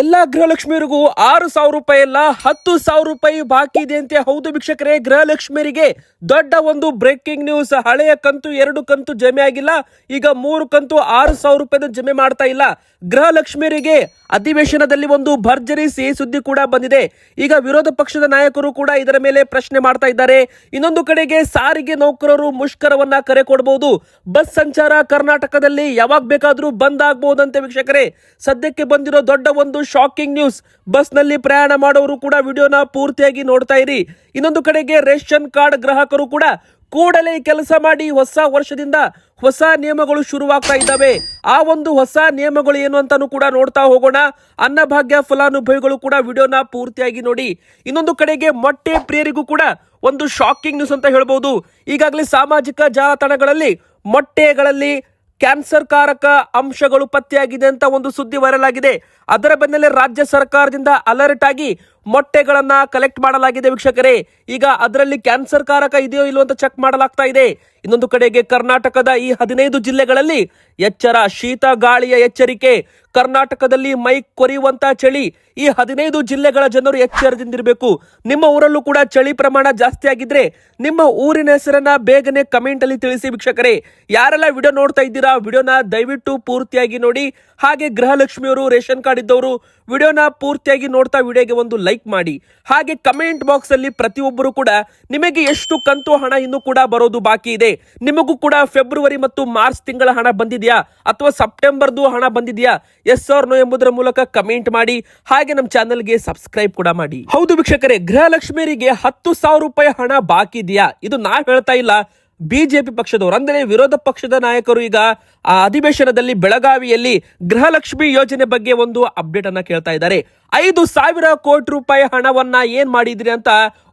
ಎಲ್ಲಾ ಗೃಹಲಕ್ಷ್ಮಿಯರಿಗೂ ಆರು ಸಾವಿರ ರೂಪಾಯಿ ಎಲ್ಲ ಹತ್ತು ಸಾವಿರ ರೂಪಾಯಿ ಬಾಕಿ ಇದೆ ಅಂತ. ಹೌದು ವೀಕ್ಷಕರೇ, ಗೃಹಲಕ್ಷ್ಮಿಯರಿಗೆ ದೊಡ್ಡ ಒಂದು ಬ್ರೇಕಿಂಗ್ ನ್ಯೂಸ್ ಹಳೆಯ ಕಂತು, ಎರಡು ಕಂತು ಜಮೆ ಆಗಿಲ್ಲ. ಈಗ ಮೂರು ಕಂತು ಆರು ಸಾವಿರ ರೂಪಾಯಿ ಜಮೆ ಮಾಡ್ತಾ ಇಲ್ಲ. ಗೃಹಲಕ್ಷ್ಮಿಯರಿಗೆ ಅಧಿವೇಶನದಲ್ಲಿ ಒಂದು ಭರ್ಜರಿ ಸಿಹಿ ಸುದ್ದಿ ಕೂಡ ಬಂದಿದೆ. ಈಗ ವಿರೋಧ ಪಕ್ಷದ ನಾಯಕರು ಕೂಡ ಇದರ ಮೇಲೆ ಪ್ರಶ್ನೆ ಮಾಡ್ತಾ ಇದ್ದಾರೆ. ಇನ್ನೊಂದು ಕಡೆಗೆ ಸಾರಿಗೆ ನೌಕರರು ಮುಷ್ಕರವನ್ನ ಕರೆ ಕೊಡಬಹುದು ಬಸ್ ಸಂಚಾರ ಕರ್ನಾಟಕದಲ್ಲಿ ಯಾವಾಗ ಬೇಕಾದರೂ ಬಂದ್ ಆಗಬಹುದಂತೆ ವೀಕ್ಷಕರೇ. ಸದ್ಯಕ್ಕೆ ಬಂದಿರೋ ದೊಡ್ಡ ಒಂದು ಶಾಕಿಂಗ್ ನ್ಯೂಸ್ ಬಸ್ನಲ್ಲಿ ಪ್ರಯಾಣ ಮಾಡೋರು ಕೂಡ ವಿಡಿಯೋನ ಪೂರ್ತಿಯಾಗಿ ನೋಡ್ತಾ ಇರಿ. ಇನ್ನೊಂದು ಕಡೆಗೆ ರೇಷನ್ ಕಾರ್ಡ್ ಗ್ರಾಹಕರು ಕೂಡ ಕೂಡಲೇ ಕೆಲಸ ಮಾಡಿ ಹೊಸ ವರ್ಷದಿಂದ ಹೊಸ ನಿಯಮಗಳು ಶುರುವಾಗ್ತಾ ಇದ್ದಾವೆ. ಆ ಒಂದು ಹೊಸ ನಿಯಮಗಳು ಏನು ಅಂತಾನು ಕೂಡ ನೋಡ್ತಾ ಹೋಗೋಣ. ಅನ್ನಭಾಗ್ಯ ಫಲಾನುಭವಿಗಳು ಕೂಡ ವಿಡಿಯೋನ ಪೂರ್ತಿಯಾಗಿ ನೋಡಿ. ಇನ್ನೊಂದು ಕಡೆಗೆ ಮೊಟ್ಟೆ ಪ್ರಿಯರಿಗೂ ಕೂಡ ಒಂದು ಶಾಕಿಂಗ್ ನ್ಯೂಸ್ ಅಂತ ಹೇಳ್ಬೋದು. ಈಗಾಗಲೇ ಸಾಮಾಜಿಕ ಜಾಲತಾಣಗಳಲ್ಲಿ ಮೊಟ್ಟೆಗಳಲ್ಲಿ ಕ್ಯಾನ್ಸರ್ ಕಾರಕ ಅಂಶಗಳು ಪತ್ತೆಯಾಗಿದೆ ಅಂತ ಒಂದು ಸುದ್ದಿ ವೈರಲ್ ಆಗಿದೆ. ಅದರ ಬೆನ್ನಲ್ಲೇ ರಾಜ್ಯ ಸರ್ಕಾರದಿಂದ ಅಲರ್ಟ್ ಆಗಿ ಮೊಟ್ಟೆಗಳನ್ನ ಕಲೆಕ್ಟ್ ಮಾಡಲಾಗಿದೆ ವೀಕ್ಷಕರೇ. ಈಗ ಅದರಲ್ಲಿ ಕ್ಯಾನ್ಸರ್ ಕಾರಕ ಇದೆಯೋ ಇಲ್ಲೋ ಅಂತ ಚೆಕ್ ಮಾಡಲಾಗ್ತಾ ಇದೆ. ಇನ್ನೊಂದು ಕಡೆಗೆ ಕರ್ನಾಟಕದ ಈ ಹದಿನೈದು ಜಿಲ್ಲೆಗಳಲ್ಲಿ ಎಚ್ಚರ, ಶೀತ, ಗಾಳಿಯ ಎಚ್ಚರಿಕೆ, ಕರ್ನಾಟಕದಲ್ಲಿ ಮೈ ಕೊರೆಯುವಂತ ಚಳಿ. ಈ ಹದಿನೈದು ಜಿಲ್ಲೆಗಳ ಜನರು ಎಚ್ಚರದಿಂದಿರಬೇಕು. ನಿಮ್ಮ ಊರಲ್ಲೂ ಕೂಡ ಚಳಿ ಪ್ರಮಾಣ ಜಾಸ್ತಿ ಆಗಿದ್ರೆ ನಿಮ್ಮ ಊರಿನ ಹೆಸರನ್ನ ಬೇಗನೆ ಕಮೆಂಟ್ ಅಲ್ಲಿ ತಿಳಿಸಿ ವೀಕ್ಷಕರೇ. ಯಾರೆಲ್ಲ ವಿಡಿಯೋ ನೋಡ್ತಾ ಇದ್ದೀರಾ ವಿಡಿಯೋನ ದಯವಿಟ್ಟು ಪೂರ್ತಿಯಾಗಿ ನೋಡಿ. ಹಾಗೆ ಗೃಹಲಕ್ಷ್ಮಿಯವರು, ರೇಷನ್ ಕಾರ್ಡ್ ಇದ್ದವರು ವಿಡಿಯೋನ ಪೂರ್ತಿಯಾಗಿ ನೋಡ್ತಾ ವಿಡಿಯೋಗೆ ಒಂದು ಲೈಕ್ ಮಾಡಿ. ಹಾಗೆ ಕಮೆಂಟ್ ಬಾಕ್ಸ್ ಅಲ್ಲಿ ಪ್ರತಿಯೊಬ್ಬರು ಕೂಡ ನಿಮಗೆ ಎಷ್ಟು ಕಂತು ಹಣ ಇನ್ನೂ ಕೂಡ ಬರೋದು ಬಾಕಿ ಇದೆ? ನಿಮಗೂ ಕೂಡ ಫೆಬ್ರವರಿ ಮತ್ತು ಮಾರ್ಚ್ ತಿಂಗಳ ಹಣ ಬಂದಿದೆಯಾ? ಅಥವಾ ಸೆಪ್ಟೆಂಬರ್ದು ಹಣ ಬಂದಿದೆಯಾ? ಎಸ್ ಆರ್ ನೋ ಎಂಬುದರ ಮೂಲಕ ಕಮೆಂಟ್ ಮಾಡಿ. ಹಾಗೆ ನಮ್ಮ ಚಾನಲ್ಗೆ ಸಬ್ಸ್ಕ್ರೈಬ್ ಕೂಡ ಮಾಡಿ. ಹೌದು ವೀಕ್ಷಕರೇ ಗೃಹಲಕ್ಷ್ಮಿಯರಿಗೆ ಹತ್ತು ಸಾವಿರ ರೂಪಾಯಿ ಹಣ ಬಾಕಿ ಇದೆಯಾ? ಇದು ನಾ ಹೇಳ್ತಾ ಇಲ್ಲ. ಬಿಜೆಪಿ ಪಕ್ಷದವರು, ಅಂದರೆ ವಿರೋಧ ಪಕ್ಷದ ನಾಯಕರು ಈಗ ಆ ಅಧಿವೇಶನದಲ್ಲಿ ಬೆಳಗಾವಿಯಲ್ಲಿ ಗೃಹಲಕ್ಷ್ಮಿ ಯೋಜನೆ ಬಗ್ಗೆ ಒಂದು ಅಪ್ಡೇಟ್ ಅನ್ನ ಕೇಳ್ತಾ ಇದ್ದಾರೆ. ಐದು ಸಾವಿರ ಕೋಟಿ ರೂಪಾಯಿ ಹಣವನ್ನ ಏನ್ ಮಾಡಿದ್ರಿ ಅಂತ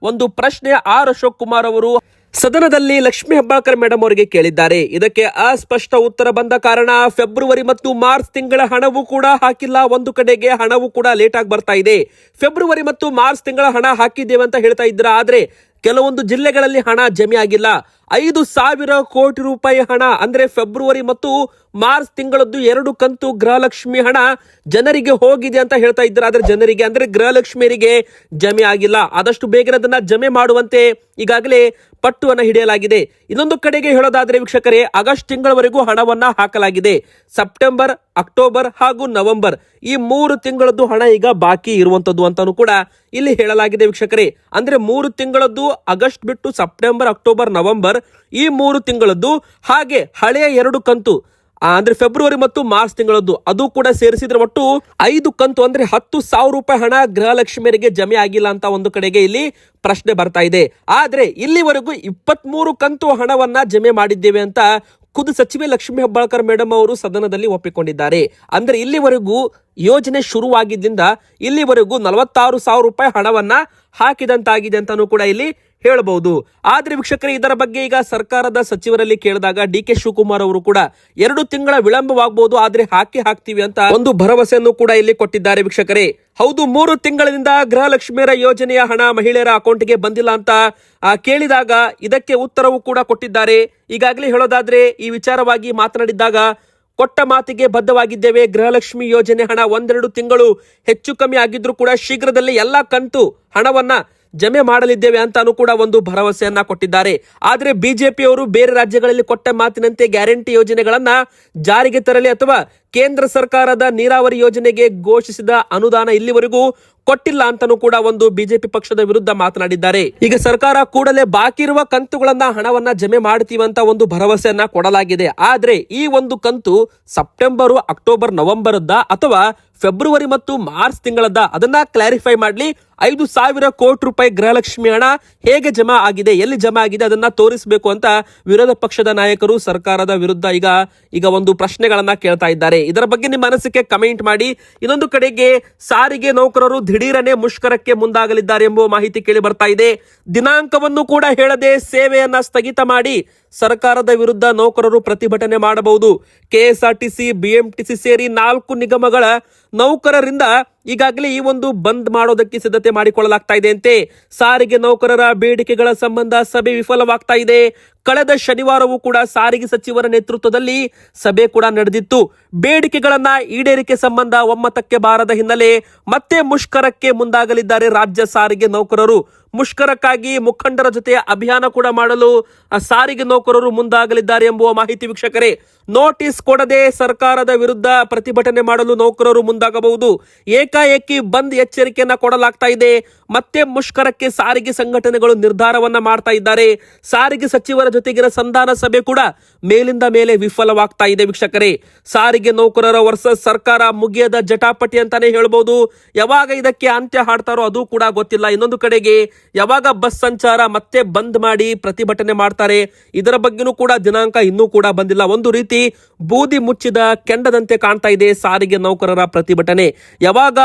ಒಂದು ಪ್ರಶ್ನೆ ಆರ್ ಅಶೋಕ್ ಕುಮಾರ್ ಅವರು ಸದನದಲ್ಲಿ ಲಕ್ಷ್ಮೀ ಹೆಬ್ಬಾಳ್ಕರ್ ಮೇಡಮ್ ಅವರಿಗೆ ಕೇಳಿದ್ದಾರೆ. ಇದಕ್ಕೆ ಅಸ್ಪಷ್ಟ ಉತ್ತರ ಬಂದ ಕಾರಣ ಫೆಬ್ರವರಿ ಮತ್ತು ಮಾರ್ಚ್ ತಿಂಗಳ ಹಣವು ಕೂಡ ಹಾಕಿಲ್ಲ, ಒಂದು ಕಡೆಗೆ ಹಣವು ಕೂಡ ಲೇಟ್ ಆಗಿ ಬರ್ತಾ ಇದೆ. ಫೆಬ್ರವರಿ ಮತ್ತು ಮಾರ್ಚ್ ತಿಂಗಳ ಹಣ ಹಾಕಿದ್ದೇವೆ ಅಂತ ಹೇಳ್ತಾ ಇದ್ರ ಆದ್ರೆ ಕೆಲವೊಂದು ಜಿಲ್ಲೆಗಳಲ್ಲಿ ಹಣ ಜಮೆ ಆಗಿಲ್ಲ. ಐದು ಸಾವಿರ ಕೋಟಿ ರೂಪಾಯಿ ಹಣ, ಅಂದ್ರೆ ಫೆಬ್ರವರಿ ಮತ್ತು ಮಾರ್ಚ್ ತಿಂಗಳದ್ದು ಎರಡು ಕಂತು ಗೃಹಲಕ್ಷ್ಮಿ ಹಣ ಜನರಿಗೆ ಹೋಗಿದೆ ಅಂತ ಹೇಳ್ತಾ ಇದ್ದಾರೆ. ಆದ್ರೆ ಜನರಿಗೆ, ಅಂದ್ರೆ ಗೃಹಲಕ್ಷ್ಮಿಯರಿಗೆ ಜಮೆ ಆಗಿಲ್ಲ. ಆದಷ್ಟು ಬೇಗನೆ ಅದನ್ನ ಜಮೆ ಮಾಡುವಂತೆ ಈಗಾಗಲೇ ಪಟ್ಟುವನ್ನ ಹಿಡಿಯಲಾಗಿದೆ. ಇನ್ನೊಂದು ಕಡೆಗೆ ಹೇಳೋದಾದ್ರೆ ವೀಕ್ಷಕರೇ, ಆಗಸ್ಟ್ ತಿಂಗಳವರೆಗೂ ಹಣವನ್ನ ಹಾಕಲಾಗಿದೆ. ಸೆಪ್ಟೆಂಬರ್, ಅಕ್ಟೋಬರ್ ಹಾಗೂ ನವೆಂಬರ್ ಈ ಮೂರು ತಿಂಗಳದ್ದು ಹಣ ಈಗ ಬಾಕಿ ಇರುವಂತದ್ದು ಅಂತಾನು ಕೂಡ ಇಲ್ಲಿ ಹೇಳಲಾಗಿದೆ ವೀಕ್ಷಕರೇ. ಅಂದ್ರೆ ಮೂರು ತಿಂಗಳದ್ದು ಆಗಸ್ಟ್ ಬಿಟ್ಟು ಸೆಪ್ಟೆಂಬರ್, ಅಕ್ಟೋಬರ್, ನವೆಂಬರ್ ಈ ಮೂರು ತಿಂಗಳದ್ದು, ಹಾಗೆ ಹಳೆಯ ಎರಡು ಕಂತು. ಅಂದ್ರೆ ಫೆಬ್ರವರಿ ಮತ್ತು ಮಾರ್ಚ್ ತಿಂಗಳದ್ದು, ಅದು ಕೂಡ ಸೇರಿಸಿದ್ರೆ ಒಟ್ಟು ಐದು ಕಂತು, ಅಂದ್ರೆ ಹತ್ತು ಸಾವಿರ ರೂಪಾಯಿ ಹಣ ಗೃಹಲಕ್ಷ್ಮಿಯರಿಗೆ ಜಮೆ ಆಗಿಲ್ಲ ಅಂತ ಒಂದು ಕಡೆಗೆ ಇಲ್ಲಿ ಪ್ರಶ್ನೆ ಬರ್ತಾ ಇದೆ. ಆದ್ರೆ ಇಲ್ಲಿವರೆಗೂ ಇಪ್ಪತ್ತ್ ಕಂತು ಹಣವನ್ನ ಜಮೆ ಮಾಡಿದ್ದೇವೆ ಅಂತ ಖುದ್ದು ಸಚಿವೆ ಲಕ್ಷ್ಮಿ ಹೆಬ್ಬಾಳ್ಕರ್ ಮೇಡಮ್ ಅವರು ಸದನದಲ್ಲಿ ಒಪ್ಪಿಕೊಂಡಿದ್ದಾರೆ. ಅಂದ್ರೆ ಇಲ್ಲಿವರೆಗೂ ಯೋಜನೆ ಶುರುವಾಗಿದ್ದರಿಂದ ಇಲ್ಲಿವರೆಗೂ ನಲವತ್ತಾರು ಸಾವಿರ ರೂಪಾಯಿ ಹಣವನ್ನ ಹಾಕಿದಂತಾಗಿದೆ ಅಂತಾನೂ ಕೂಡ ಇಲ್ಲಿ ಹೇಳಬಹುದು. ಆದ್ರೆ ವೀಕ್ಷಕರೇ, ಇದರ ಬಗ್ಗೆ ಈಗ ಸರ್ಕಾರದ ಸಚಿವರಲ್ಲಿ ಕೇಳಿದಾಗ ಡಿ ಕೆ ಶಿವಕುಮಾರ್ ಅವರು ಕೂಡ ಎರಡು ತಿಂಗಳ ವಿಳಂಬವಾಗಬಹುದು ಆದ್ರೆ ಹಾಕಿ ಹಾಕ್ತೀವಿ ಅಂತ ಒಂದು ಭರವಸೆಯನ್ನು ಕೂಡ ಇಲ್ಲಿ ಕೊಟ್ಟಿದ್ದಾರೆ ವೀಕ್ಷಕರೇ. ಹೌದು, ಮೂರು ತಿಂಗಳಿಂದ ಗೃಹಲಕ್ಷ್ಮಿಯರ ಯೋಜನೆಯ ಹಣ ಮಹಿಳೆಯರ ಅಕೌಂಟ್ಗೆ ಬಂದಿಲ್ಲ ಅಂತ ಕೇಳಿದಾಗ ಇದಕ್ಕೆ ಉತ್ತರವು ಕೂಡ ಕೊಟ್ಟಿದ್ದಾರೆ. ಈಗಾಗಲೇ ಹೇಳೋದಾದ್ರೆ, ಈ ವಿಚಾರವಾಗಿ ಮಾತನಾಡಿದ್ದಾಗ, ಕೊಟ್ಟ ಮಾತಿಗೆ ಬದ್ಧವಾಗಿದ್ದೇವೆ, ಗೃಹಲಕ್ಷ್ಮಿ ಯೋಜನೆ ಹಣ ಒಂದೆರಡು ತಿಂಗಳು ಹೆಚ್ಚು ಕಮ್ಮಿ ಆಗಿದ್ರು ಕೂಡ ಶೀಘ್ರದಲ್ಲೇ ಎಲ್ಲಾ ಕಂತು ಹಣವನ್ನ ಜಮೆ ಮಾಡಲಿದ್ದೇವೆ ಅಂತಾನು ಕೂಡ ಒಂದು ಭರವಸೆಯನ್ನ ಕೊಟ್ಟಿದ್ದಾರೆ. ಆದ್ರೆ ಬಿಜೆಪಿಯವರು ಬೇರೆ ರಾಜ್ಯಗಳಲ್ಲಿ ಕೊಟ್ಟ ಮಾತಿನಂತೆ ಗ್ಯಾರಂಟಿ ಯೋಜನೆಗಳನ್ನ ಜಾರಿಗೆ ತರಲಿ ಅಥವಾ ಕೇಂದ್ರ ಸರ್ಕಾರದ ನೀರಾವರಿ ಯೋಜನೆಗೆ ಘೋಷಿಸಿದ ಅನುದಾನ ಇಲ್ಲಿವರೆಗೂ ಕೊಟ್ಟಿಲ್ಲ ಅಂತಾನೂ ಕೂಡ ಒಂದು ಬಿಜೆಪಿ ಪಕ್ಷದ ವಿರುದ್ಧ ಮಾತನಾಡಿದ್ದಾರೆ. ಈಗ ಸರ್ಕಾರ ಕೂಡಲೇ ಬಾಕಿ ಇರುವ ಕಂತುಗಳನ್ನ ಹಣವನ್ನ ಜಮೆ ಮಾಡ್ತೀವಿ ಅಂತ ಒಂದು ಭರವಸೆಯನ್ನ ಕೊಡಲಾಗಿದೆ. ಆದ್ರೆ ಈ ಒಂದು ಕಂತು ಸೆಪ್ಟೆಂಬರ್, ಅಕ್ಟೋಬರ್ ನವೆಂಬರ್ದ ಅಥವಾ ಫೆಬ್ರವರಿ ಮತ್ತು ಮಾರ್ಚ್ ತಿಂಗಳದ ಅದನ್ನ ಕ್ಲಾರಿಫೈ ಮಾಡ್ಲಿ ಐದು ಸಾವಿರ ಕೋಟಿ ರೂಪಾಯಿ ಗೃಹಲಕ್ಷ್ಮಿ ಹಣ ಹೇಗೆ ಜಮಾ ಆಗಿದೆ, ಎಲ್ಲಿ ಜಮಾ ಆಗಿದೆ ಅದನ್ನ ತೋರಿಸಬೇಕು ಅಂತ ವಿರೋಧ ಪಕ್ಷದ ನಾಯಕರು ಸರ್ಕಾರದ ವಿರುದ್ಧ ಈಗ ಈಗ ಒಂದು ಪ್ರಶ್ನೆಗಳನ್ನ ಕೇಳ್ತಾ ಇದ್ದಾರೆ. ಇದರ ಬಗ್ಗೆ ನಿಮ್ಮ ಅನಿಸಿಕೆ ಕಮೆಂಟ್ ಮಾಡಿ. ಇನ್ನೊಂದು ಕಡೆಗೆ ಸಾರಿಗೆ ನೌಕರರು ದಿಢೀರನೆ ಮುಷ್ಕರಕ್ಕೆ ಮುಂದಾಗಲಿದ್ದಾರೆ ಎಂಬ ಮಾಹಿತಿ ಕೇಳಿ ಬರ್ತಾ ಇದೆ. ದಿನಾಂಕವನ್ನು ಕೂಡ ಹೇಳದೆ ಸೇವೆಯನ್ನ ಸ್ಥಗಿತ ಮಾಡಿ ಸರ್ಕಾರದ ವಿರುದ್ಧ ನೌಕರರು ಪ್ರತಿಭಟನೆ ಮಾಡಬಹುದು. ಕೆಎಸ್ಆರ್ಟಿಸಿ, ಬಿಎಂಟಿಸಿ ಸೇರಿ ನಾಲ್ಕು ನಿಗಮಗಳ ನೌಕರರಿಂದ ಈಗಾಗಲೇ ಈ ಒಂದು ಬಂದ್ ಮಾಡೋದಕ್ಕೆ ಸಿದ್ಧತೆ ಮಾಡಿಕೊಳ್ಳಲಾಗ್ತಾ ಇದೆ ಅಂತೆ. ಸಾರಿಗೆ ನೌಕರರ ಬೇಡಿಕೆಗಳ ಸಂಬಂಧ ಸಭೆ ವಿಫಲವಾಗ್ತಾ ಇದೆ. ಕಳೆದ ಶನಿವಾರವೂ ಕೂಡ ಸಾರಿಗೆ ಸಚಿವರ ನೇತೃತ್ವದಲ್ಲಿ ಸಭೆ ಕೂಡ ನಡೆದಿತ್ತು. ಬೇಡಿಕೆಗಳನ್ನ ಈಡೇರಿಕೆ ಸಂಬಂಧ ಒಮ್ಮತಕ್ಕೆ ಬಾರದ ಹಿನ್ನೆಲೆ ಮತ್ತೆ ಮುಷ್ಕರಕ್ಕೆ ಮುಂದಾಗಲಿದ್ದಾರೆ ರಾಜ್ಯ ಸಾರಿಗೆ ನೌಕರರು. ಮುಷ್ಕರಕ್ಕಾಗಿ ಮುಖಂಡರ ಜೊತೆ ಅಭಿಯಾನ ಕೂಡ ಮಾಡಲು ಸಾರಿಗೆ ನೌಕರರು ಮುಂದಾಗಲಿದ್ದಾರೆ ಎಂಬುವ ಮಾಹಿತಿ ವೀಕ್ಷಕರೇ. ನೋಟಿಸ್ ಕೊಡದೆ ಸರ್ಕಾರದ ವಿರುದ್ಧ ಪ್ರತಿಭಟನೆ ಮಾಡಲು ನೌಕರರು ಮುಂದಾಗಬಹುದು. ಏಕಾಏಕಿ ಬಂದ್ ಎಚ್ಚರಿಕೆಯನ್ನ ಕೊಡಲಾಗ್ತಾ ಇದೆ. ಮತ್ತೆ ಮುಷ್ಕರಕ್ಕೆ ಸಾರಿಗೆ ಸಂಘಟನೆಗಳು ನಿರ್ಧಾರವನ್ನ ಮಾಡ್ತಾ ಇದ್ದಾರೆ. ಸಾರಿಗೆ ಸಚಿವರ ಜೊತೆಗಿನ ಸಂಧಾನ ಸಭೆ ಕೂಡ ಮೇಲಿಂದ ಮೇಲೆ ವಿಫಲವಾಗ್ತಾ ಇದೆ ವೀಕ್ಷಕರೇ. ಸಾರಿಗೆ ನೌಕರರ ವರ್ಸಸ್ ಸರ್ಕಾರ ಮುಗಿಯದ ಜಟಾಪಟಿ ಅಂತಾನೆ ಹೇಳ್ಬೋದು. ಯಾವಾಗ ಇದಕ್ಕೆ ಅಂತ್ಯ ಹಾಡ್ತಾರೋ ಅದು ಕೂಡ ಗೊತ್ತಿಲ್ಲ. ಇನ್ನೊಂದು ಕಡೆಗೆ ಯಾವಾಗ ಬಸ್ ಸಂಚಾರ ಮತ್ತೆ ಬಂದ್ ಮಾಡಿ ಪ್ರತಿಭಟನೆ ಮಾಡ್ತಾರೆ, ಇದರ ಬಗ್ಗೆನೂ ಕೂಡ ದಿನಾಂಕ ಇನ್ನೂ ಕೂಡ ಬಂದಿಲ್ಲ. ಒಂದು ರೀತಿ ಬೂದಿ ಮುಚ್ಚಿದ ಕೆಂಡದಂತೆ ಕಾಣ್ತಾ ಇದೆ ಸಾರಿಗೆ ನೌಕರರ ಪ್ರತಿಭಟನೆ. ಯಾವಾಗ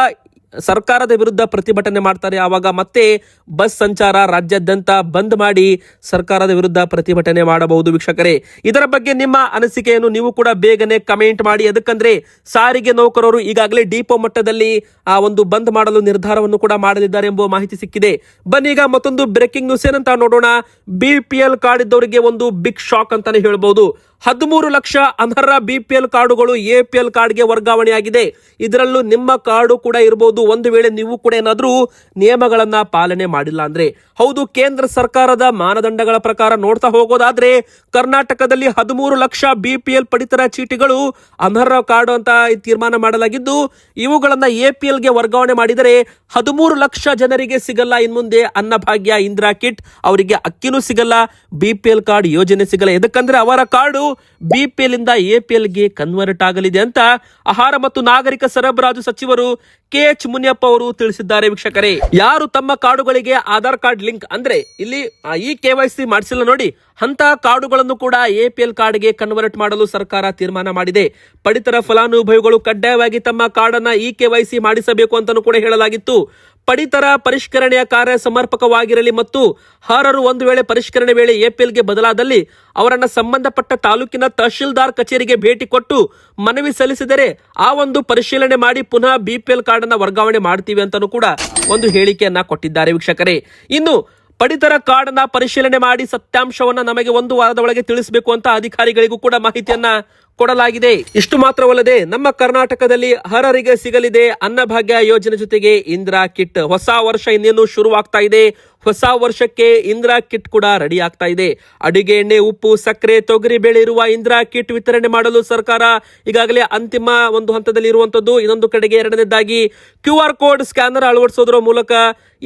ಸರ್ಕಾರದ ವಿರುದ್ಧ ಪ್ರತಿಭಟನೆ ಮಾಡ್ತಾರೆ. ಆವಾಗ ಮತ್ತೆ ಬಸ್ ಸಂಚಾರ ರಾಜ್ಯಾದ್ಯಂತ ಬಂದ್ ಮಾಡಿ ಸರ್ಕಾರದ ವಿರುದ್ಧ ಪ್ರತಿಭಟನೆ ಮಾಡಬಹುದು ವೀಕ್ಷಕರೇ. ಇದರ ಬಗ್ಗೆ ನಿಮ್ಮ ಅನಿಸಿಕೆಯನ್ನು ನೀವು ಕೂಡ ಬೇಗನೆ ಕಮೆಂಟ್ ಮಾಡಿ. ಅದಕ್ಕಂದ್ರೆ ಸಾರಿಗೆ ನೌಕರರು ಈಗಾಗಲೇ ಡಿಪೋ ಮಟ್ಟದಲ್ಲಿ, ಆ, ಒಂದು ಬಂದ್ ಮಾಡಲು ನಿರ್ಧಾರವನ್ನು ಕೂಡ ಮಾಡಲಿದ್ದಾರೆ ಎಂಬ ಮಾಹಿತಿ ಸಿಕ್ಕಿದೆ. ಬನ್ನಿ ಈಗ ಮತ್ತೊಂದು ಬ್ರೇಕಿಂಗ್ ನ್ಯೂಸ್ ಏನಂತ ನೋಡೋಣ. ಬಿ ಪಿ ಎಲ್ ಕಾರ್ಡ್ ಇದ್ದವರಿಗೆ ಒಂದು ಬಿಗ್ ಶಾಕ್ ಅಂತಾನೆ ಹೇಳ್ಬೋದು. ಹದಿಮೂರು ಲಕ್ಷ ಅನರ್ಹ ಬಿಪಿಎಲ್ ಕಾರ್ಡುಗಳು ಎ ಪಿ ಎಲ್ ಕಾರ್ಡ್ಗೆ ವರ್ಗಾವಣೆಯಾಗಿದೆ. ಇದರಲ್ಲೂ ನಿಮ್ಮ ಕಾರ್ಡು ಕೂಡ ಇರಬಹುದು ಒಂದು ವೇಳೆ ನೀವು ಕೂಡ ಏನಾದರೂ ನಿಯಮಗಳನ್ನ ಪಾಲನೆ ಮಾಡಿಲ್ಲ ಅಂದ್ರೆ. ಹೌದು, ಕೇಂದ್ರ ಸರ್ಕಾರದ ಮಾನದಂಡಗಳ ಪ್ರಕಾರ ನೋಡ್ತಾ ಹೋಗೋದಾದ್ರೆ, ಕರ್ನಾಟಕದಲ್ಲಿ ಹದಿಮೂರು ಲಕ್ಷ ಬಿಪಿಎಲ್ ಪಡಿತರ ಚೀಟಿಗಳು ಅನರ್ಹ ಕಾರ್ಡು ಅಂತ ತೀರ್ಮಾನ ಮಾಡಲಾಗಿದ್ದು, ಇವುಗಳನ್ನ ಎ ಪಿ ವರ್ಗಾವಣೆ ಮಾಡಿದರೆ ಹದಿಮೂರು ಲಕ್ಷ ಜನರಿಗೆ ಸಿಗಲ್ಲ. ಇನ್ಮುಂದೆ ಅನ್ನಭಾಗ್ಯ, ಇಂದಿರಾ ಕಿಟ್ ಅವರಿಗೆ ಅಕ್ಕಿನೂ ಸಿಗಲ್ಲ. ಬಿಪಿಎಲ್ ಕಾರ್ಡ್ ಯೋಜನೆ ಸಿಗಲ್ಲ. ಎದಕ್ಕಂದ್ರೆ ಅವರ ಕಾರ್ಡು ಬಿ ಪಿ ಎಲ್ ಇಂದ ಎ ಪಿ ಎಲ್ಗೆ ಕನ್ವರ್ಟ್ ಆಗಲಿದೆ ಅಂತ ಆಹಾರ ಮತ್ತು ನಾಗರಿಕ ಸರಬರಾಜು ಸಚಿವರು ಕೆ ಎಚ್ ಮುನಿಯಪ್ಪ ಅವರು ತಿಳಿಸಿದ್ದಾರೆ ವೀಕ್ಷಕರೇ. ಯಾರು ತಮ್ಮ ಕಾರ್ಡುಗಳಿಗೆ ಆಧಾರ್ ಕಾರ್ಡ್ ಲಿಂಕ್ ಅಂದ್ರೆ ಇಲ್ಲಿ ಈ ಕೆ ವೈ ಮಾಡಿಸಿಲ್ಲ ನೋಡಿ ಅಂತ ಕಾರ್ಡುಗಳನ್ನು ಕೂಡ ಎಪಿಎಲ್ ಕಾರ್ಡ್ಗೆ ಕನ್ವರ್ಟ್ ಮಾಡಲು ಸರ್ಕಾರ ತೀರ್ಮಾನ ಮಾಡಿದೆ. ಪಡಿತರ ಫಲಾನುಭವಿಗಳು ಕಡ್ಡಾಯವಾಗಿ ತಮ್ಮ ಕಾರ್ಡನ್ನ ಇ ಕೆ ವೈ ಸಿ ಮಾಡಿಸಬೇಕು ಅಂತಾನೂ ಕೂಡ ಹೇಳಲಾಗಿತ್ತು. ಪಡಿತರ ಪರಿಷ್ಕರಣೆಯ ಕಾರ್ಯ ಸಮರ್ಪಕವಾಗಿರಲಿ ಮತ್ತು ಹರರು ಒಂದು ವೇಳೆ ಪರಿಷ್ಕರಣೆ ವೇಳೆ ಎಪಿಎಲ್ಗೆ ಬದಲಾದಲ್ಲಿ ಅವರನ್ನ ಸಂಬಂಧಪಟ್ಟ ತಾಲೂಕಿನ ತಹಶೀಲ್ದಾರ್ ಕಚೇರಿಗೆ ಭೇಟಿ ಕೊಟ್ಟು ಮನವಿ ಸಲ್ಲಿಸಿದರೆ ಆ ಒಂದು ಪರಿಶೀಲನೆ ಮಾಡಿ ಪುನಃ ಬಿಪಿಎಲ್ ಕಾರ್ಡ್ ವರ್ಗಾವಣೆ ಮಾಡ್ತೀವಿ ಅಂತಾನೂ ಕೂಡ ಒಂದು ಹೇಳಿಕೆಯನ್ನ ಕೊಟ್ಟಿದ್ದಾರೆ ವೀಕ್ಷಕರೇ. ಇನ್ನು ಪಡಿತರ ಕಾರ್ಡ್ ಅನ್ನ ಪರಿಶೀಲನೆ ಮಾಡಿ ಸತ್ಯಾಂಶವನ್ನ ನಮಗೆ ಒಂದು ವಾರದ ಒಳಗೆ ತಿಳಿಸಬೇಕು ಅಂತ ಅಧಿಕಾರಿಗಳಿಗೂ ಕೂಡ ಮಾಹಿತಿಯನ್ನ ಕೊಡಲಾಗಿದೆ. ಇಷ್ಟು ಮಾತ್ರವಲ್ಲದೆ ನಮ್ಮ ಕರ್ನಾಟಕದಲ್ಲಿ ಹರರಿಗೆ ಸಿಗಲಿದೆ ಅನ್ನಭಾಗ್ಯ ಯೋಜನೆ ಜೊತೆಗೆ ಇಂದಿರಾ ಕಿಟ್. ಹೊಸ ವರ್ಷ ಇನ್ನೇನು ಶುರುವಾಗ್ತಾ ಇದೆ? ಹೊಸ ವರ್ಷಕ್ಕೆ ಇಂದಿರಾ ಕಿಟ್ ಕೂಡ ರೆಡಿ ಆಗ್ತಾ ಇದೆ. ಅಡಿಗೆ ಎಣ್ಣೆ, ಉಪ್ಪು, ಸಕ್ಕರೆ, ತೊಗರಿ ಬೇಳೆ ಇರುವ ಇಂದಿರಾ ಕಿಟ್ ವಿತರಣೆ ಮಾಡಲು ಸರ್ಕಾರ ಈಗಾಗಲೇ ಅಂತಿಮ ಒಂದು ಹಂತದಲ್ಲಿ ಇರುವಂತದ್ದು. ಇನ್ನೊಂದು ಕಡೆಗೆ ಎರಡನೇದಾಗಿ ಕ್ಯೂ ಆರ್ ಕೋಡ್ ಸ್ಕ್ಯಾನರ್ ಅಳವಡಿಸೋದ್ರ ಮೂಲಕ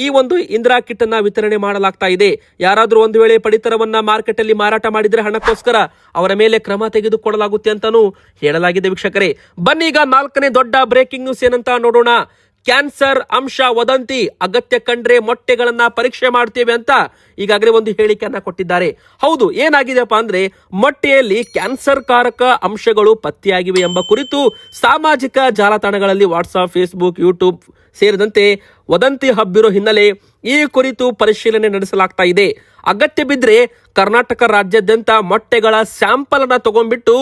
ಈ ಒಂದು ಇಂದಿರಾ ಕಿಟ್ ಅನ್ನ ವಿತರಣೆ ಮಾಡಲಾಗ್ತಾ ಇದೆ. ಯಾರಾದರೂ ಒಂದು ವೇಳೆ ಪಡಿತರವನ್ನ ಮಾರ್ಕೆಟ್ ಅಲ್ಲಿ ಮಾರಾಟ ಮಾಡಿದ್ರೆ ಹಣಕ್ಕೋಸ್ಕರ ಅವರ ಮೇಲೆ ಕ್ರಮ ತೆಗೆದುಕೊಳ್ಳಲಾಗುತ್ತೆ ಅಂತಾನೂ ಹೇಳಲಾಗಿದೆ ವೀಕ್ಷಕರೇ. ಬನ್ನಿ ಈಗ ನಾಲ್ಕನೇ ದೊಡ್ಡ ಬ್ರೇಕಿಂಗ್ ನ್ಯೂಸ್ ಏನಂತ ನೋಡೋಣ. ಕ್ಯಾನ್ಸರ್, ಅಂಶ, ವದಂತಿ, ಅಗತ್ಯ ಕಂಡ್ರೆ ಮೊಟ್ಟೆಗಳನ್ನ ಪರೀಕ್ಷೆ ಮಾಡ್ತೇವೆ ಅಂತ ಈಗಾಗಲೇ ಒಂದು ಹೇಳಿಕೆಯನ್ನ ಕೊಟ್ಟಿದ್ದಾರೆ. ಹೌದು ಏನಾಗಿದೆಪ್ಪ ಅಂದ್ರೆ ಮೊಟ್ಟೆಯಲ್ಲಿ ಕ್ಯಾನ್ಸರ್ ಕಾರಕ ಅಂಶಗಳು ಪತ್ತೆಯಾಗಿವೆ ಎಂಬ ಕುರಿತು ಸಾಮಾಜಿಕ ಜಾಲತಾಣಗಳಲ್ಲಿ ವಾಟ್ಸಾಪ್ ಫೇಸ್ಬುಕ್ ಯೂಟ್ಯೂಬ್ ಸೇರಿದಂತೆ ವದಂತಿ ಹಬ್ಬಿರೋ ಹಿನ್ನೆಲೆ ಈ ಕುರಿತು ಪರಿಶೀಲನೆ ನಡೆಸಲಾಗ್ತಾ ಇದೆ. ಅಗತ್ಯ ಬಿದ್ದರೆ ಕರ್ನಾಟಕ ರಾಜ್ಯಾದ್ಯಂತ ಮೊಟ್ಟೆಗಳ ಸ್ಯಾಂಪಲ್ ಅನ್ನ ತಗೊಂಡ್ಬಿಟ್ಟು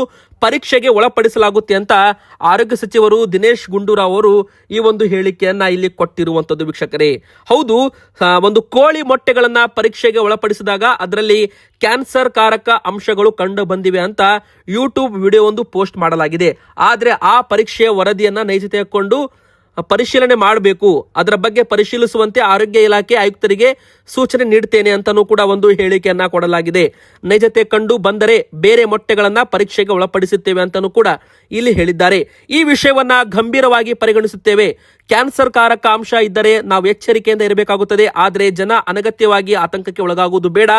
ಪರೀಕ್ಷೆಗೆ ಒಳಪಡಿಸಲಾಗುತ್ತೆ ಅಂತ ಆರೋಗ್ಯ ಸಚಿವರು ದಿನೇಶ್ ಗುಂಡೂರಾವ್ ಅವರು ಈ ಒಂದು ಹೇಳಿಕೆಯನ್ನ ಇಲ್ಲಿ ಕೊಟ್ಟಿರುವಂತದ್ದು ವೀಕ್ಷಕರೇ. ಹೌದು ಒಂದು ಕೋಳಿ ಮೊಟ್ಟೆಗಳನ್ನ ಪರೀಕ್ಷೆಗೆ ಒಳಪಡಿಸಿದಾಗ ಅದರಲ್ಲಿ ಕ್ಯಾನ್ಸರ್ ಕಾರಕ ಅಂಶಗಳು ಕಂಡು ಬಂದಿವೆ ಅಂತ ಯೂಟ್ಯೂಬ್ ವಿಡಿಯೋ ಒಂದು ಪೋಸ್ಟ್ ಮಾಡಲಾಗಿದೆ. ಆದರೆ ಆ ಪರೀಕ್ಷೆಯ ವರದಿಯನ್ನ ನೈಜತೆಕೊಂಡು ಪರಿಶೀಲನೆ ಮಾಡಬೇಕು. ಅದರ ಬಗ್ಗೆ ಪರಿಶೀಲಿಸುವಂತೆ ಆರೋಗ್ಯ ಇಲಾಖೆ ಆಯುಕ್ತರಿಗೆ ಸೂಚನೆ ನೀಡುತ್ತೇನೆ ಅಂತಾನೂ ಕೂಡ ಒಂದು ಹೇಳಿಕೆಯನ್ನ ಕೊಡಲಾಗಿದೆ. ನೈಜತೆ ಕಂಡು ಬಂದರೆ ಬೇರೆ ಮೊಟ್ಟೆಗಳನ್ನ ಪರೀಕ್ಷೆಗೆ ಒಳಪಡಿಸುತ್ತೇವೆ ಅಂತಾನೂ ಕೂಡ ಇಲ್ಲಿ ಹೇಳಿದ್ದಾರೆ. ಈ ವಿಷಯವನ್ನ ಗಂಭೀರವಾಗಿ ಪರಿಗಣಿಸುತ್ತೇವೆ. ಕ್ಯಾನ್ಸರ್ ಕಾರಕ ಅಂಶ ಇದ್ದರೆ ನಾವು ಎಚ್ಚರಿಕೆಯಿಂದ ಇರಬೇಕಾಗುತ್ತದೆ. ಆದರೆ ಜನ ಅನಗತ್ಯವಾಗಿ ಆತಂಕಕ್ಕೆ ಒಳಗಾಗುವುದು ಬೇಡ.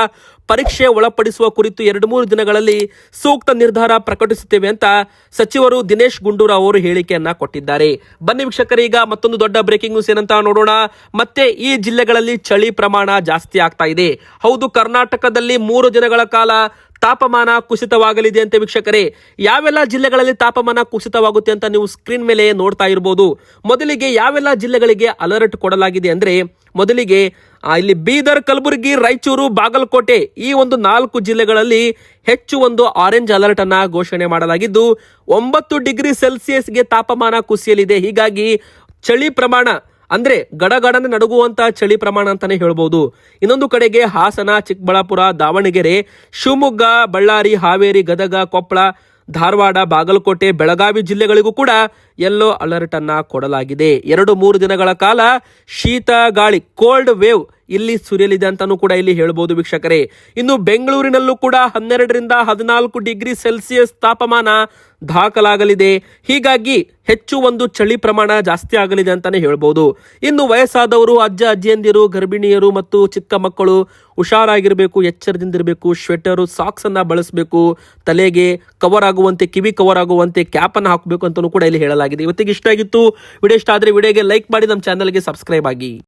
ಪರೀಕ್ಷೆ ಒಳಪಡಿಸುವ ಕುರಿತು ಎರಡು ಮೂರು ದಿನಗಳಲ್ಲಿ ಸೂಕ್ತ ನಿರ್ಧಾರ ಪ್ರಕಟಿಸುತ್ತೇವೆ ಅಂತ ಸಚಿವರು ದಿನೇಶ್ ಗುಂಡೂರಾವ್ ಅವರು ಹೇಳಿಕೆಯನ್ನ ಕೊಟ್ಟಿದ್ದಾರೆ. ಬನ್ನಿ ವೀಕ್ಷಕರೀಗ ಮತ್ತೊಂದು ದೊಡ್ಡ ಬ್ರೇಕಿಂಗ್ ನ್ಯೂಸ್ ಏನಂತ ನೋಡೋಣ. ಮತ್ತೆ ಈ ಜಿಲ್ಲೆಗಳಲ್ಲಿ ಚಳಿ ಪ್ರಮಾಣ ಜಾಸ್ತಿ ಆಗ್ತಾ ಇದೆ. ಹೌದು, ಕರ್ನಾಟಕದಲ್ಲಿ ಮೂರು ದಿನಗಳ ಕಾಲ ತಾಪಮಾನ ಕುಸಿತವಾಗಲಿದೆ ಅಂತ ವೀಕ್ಷಕರೇ, ಯಾವೆಲ್ಲ ಜಿಲ್ಲೆಗಳಲ್ಲಿ ತಾಪಮಾನ ಕುಸಿತವಾಗುತ್ತೆ ಅಂತ ನೀವು ಸ್ಕ್ರೀನ್ ಮೇಲೆ ನೋಡ್ತಾ ಇರಬಹುದು ಮೊದಲಿಗೆ ಯಾವೆಲ್ಲ ಜಿಲ್ಲೆಗಳಿಗೆ ಅಲರ್ಟ್ ಕೊಡಲಾಗಿದೆ ಅಂದ್ರೆ, ಮೊದಲಿಗೆ ಇಲ್ಲಿ ಬೀದರ್, ಕಲಬುರಗಿ, ರಾಯಚೂರು, ಬಾಗಲಕೋಟೆ ಈ ಒಂದು ನಾಲ್ಕು ಜಿಲ್ಲೆಗಳಲ್ಲಿ ಹೆಚ್ಚು ಒಂದು ಆರೆಂಜ್ ಅಲರ್ಟ್ ಅನ್ನ ಘೋಷಣೆ ಮಾಡಲಾಗಿದ್ದು, ಒಂಬತ್ತು ಡಿಗ್ರಿ ಸೆಲ್ಸಿಯಸ್ಗೆ ತಾಪಮಾನ ಕುಸಿಯಲಿದೆ. ಹೀಗಾಗಿ ಚಳಿ ಪ್ರಮಾಣ ಅಂದ್ರೆ ಗಡಗಡನೆ ನಡುಗುವಂತ ಚಳಿ ಪ್ರಮಾಣ ಅಂತಾನೆ ಹೇಳ್ಬೋದು. ಇನ್ನೊಂದು ಕಡೆಗೆ ಹಾಸನ, ಚಿಕ್ಕಬಳ್ಳಾಪುರ, ದಾವಣಗೆರೆ, ಶಿವಮೊಗ್ಗ, ಬಳ್ಳಾರಿ, ಹಾವೇರಿ, ಗದಗ, ಕೊಪ್ಪಳ, ಧಾರವಾಡ, ಬಾಗಲಕೋಟೆ, ಬೆಳಗಾವಿ ಜಿಲ್ಲೆಗಳಿಗೂ ಕೂಡ ಯೆಲ್ಲೋ ಅಲರ್ಟ್ ಅನ್ನ ಕೊಡಲಾಗಿದೆ. ಎರಡು ಮೂರು ದಿನಗಳ ಕಾಲ ಶೀತ, ಗಾಳಿ ಕೋಲ್ಡ್ ವೇವ್ ಇಲ್ಲಿ ಸುರಿಯಲಿದೆ ಅಂತಾನೂ ಕೂಡ ಇಲ್ಲಿ ಹೇಳ್ಬೋದು ವೀಕ್ಷಕರೇ. ಇನ್ನು ಬೆಂಗಳೂರಿನಲ್ಲೂ ಕೂಡ ಹನ್ನೆರಡರಿಂದ ಹದಿನಾಲ್ಕು ಡಿಗ್ರಿ ಸೆಲ್ಸಿಯಸ್ ತಾಪಮಾನ ದಾಖಲಾಗಲಿದೆ. ಹೀಗಾಗಿ ಹೆಚ್ಚು ಒಂದು ಚಳಿ ಪ್ರಮಾಣ ಜಾಸ್ತಿ ಆಗಲಿದೆ ಅಂತಾನೆ ಹೇಳ್ಬೋದು. ಇನ್ನು ವಯಸ್ಸಾದವರು, ಅಜ್ಜ, ಅಜ್ಜಿಯಂದಿರು, ಗರ್ಭಿಣಿಯರು ಮತ್ತು ಚಿಕ್ಕ ಮಕ್ಕಳು ಹುಷಾರಾಗಿರಬೇಕು ಎಚ್ಚರದಿಂದ ಇರಬೇಕು ಸ್ವೆಟರು ಸಾಕ್ಸ್ ಅನ್ನ ಬಳಸಬೇಕು, ತಲೆಗೆ ಕವರ್ ಆಗುವಂತೆ, ಕಿವಿ ಕವರ್ ಆಗುವಂತೆ ಕ್ಯಾಪ್ ಅನ್ನು ಹಾಕಬೇಕು ಅಂತಲೂ ಕೂಡ ಇಲ್ಲಿ ಹೇಳಲಾಗಿದೆ. ಇವತ್ತಿಗೆ ಇಷ್ಟ ಆಗಿತ್ತು. ವಿಡಿಯೋ ಇಷ್ಟ ಆದರೆ ವಿಡಿಯೋಗೆ ಲೈಕ್ ಮಾಡಿ, ನಮ್ಮ ಚಾನಲ್ಗೆ ಸಬ್ಸ್ಕ್ರೈಬ್ ಆಗಿ.